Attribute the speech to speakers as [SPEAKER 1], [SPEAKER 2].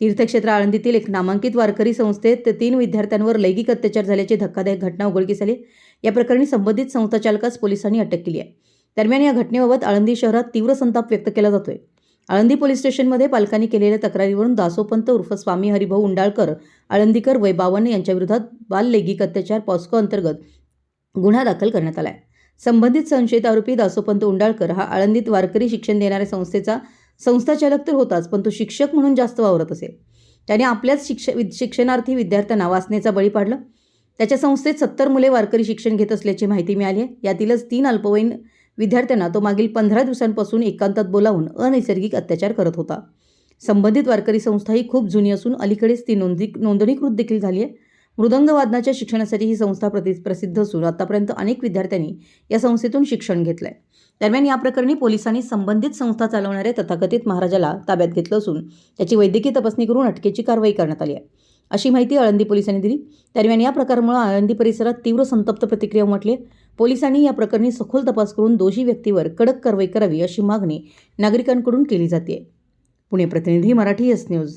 [SPEAKER 1] तीर्थक्षेत्र आळंदीतील एक नामांकित वारकरी संस्थेत तीन विद्यार्थ्यांवर लैंगिक अत्याचार झाल्याची धक्कादायक घटना उघडकीस आली या प्रकरणी संबंधित संस्थाचालकास पोलिसांनी अटक केली आहे. दरम्यान या घटनेबाबत आळंदी शहरात तीव्र संताप व्यक्त केला जातोय. आळंदी पोलीस स्टेशनमध्ये पालकांनी केलेल्या तक्रारीवरून दासोपंत उर्फ स्वामी हरिभाऊ उंडाळकर आळंदीकर वय बावन्न यांच्याविरोधात बाल लैंगिक अत्याचार पॉस्को अंतर्गत गुन्हा दाखल करण्यात आला आहे. संबंधित संशयित आरोपी दासोपंत उंडाळकर हा आळंदीत वारकरी शिक्षण देणाऱ्या संस्थेचा संस्थाचालक तर होताच पण तो शिक्षक म्हणून जास्त वावरत असे त्याने आपल्याच शिक्ष शिक्षणार्थी विद्यार्थ्यांना वाचनेचा बळी पाडलं. त्याच्या संस्थेत सत्तर मुले वारकरी शिक्षण घेत असल्याची माहिती मिळाली आहे. यातीलच तीन अल्पवयीन विद्यार्थ्यांना तो मागील पंधरा दिवसांपासून एकांतात बोलावून अनैसर्गिक अत्याचार करत होता. संबंधित वारकरी संस्था ही खूप जुनी असून अलीकडेच ती नोंदणी नोंदणीकृत देखील झाली आहे. मृदंग वादनाच्या शिक्षणासाठी ही संस्था प्रति प्रसिद्ध असून आतापर्यंत अनेक विद्यार्थ्यांनी या संस्थेतून शिक्षण घेतलंय. दरम्यान या प्रकरणी पोलिसांनी संबंधित संस्था चालवणाऱ्या तथाकथित महाराजाला ताब्यात घेतलं असून त्याची वैद्यकीय तपासणी करून अटकेची कारवाई करण्यात आली आहे. अशी माहिती आळंदी पोलिसांनी दिली. दरम्यान या प्रकारामुळे आळंदी परिसरात तीव्र संतप्त प्रतिक्रिया उमटली पोलिसांनी या प्रकरणी सखोल तपास करून दोषी व्यक्तीवर कडक कारवाई करावी अशी मागणी नागरिकांकडून केली जाते पुणे प्रतिनिधी मराठी एस न्यूज.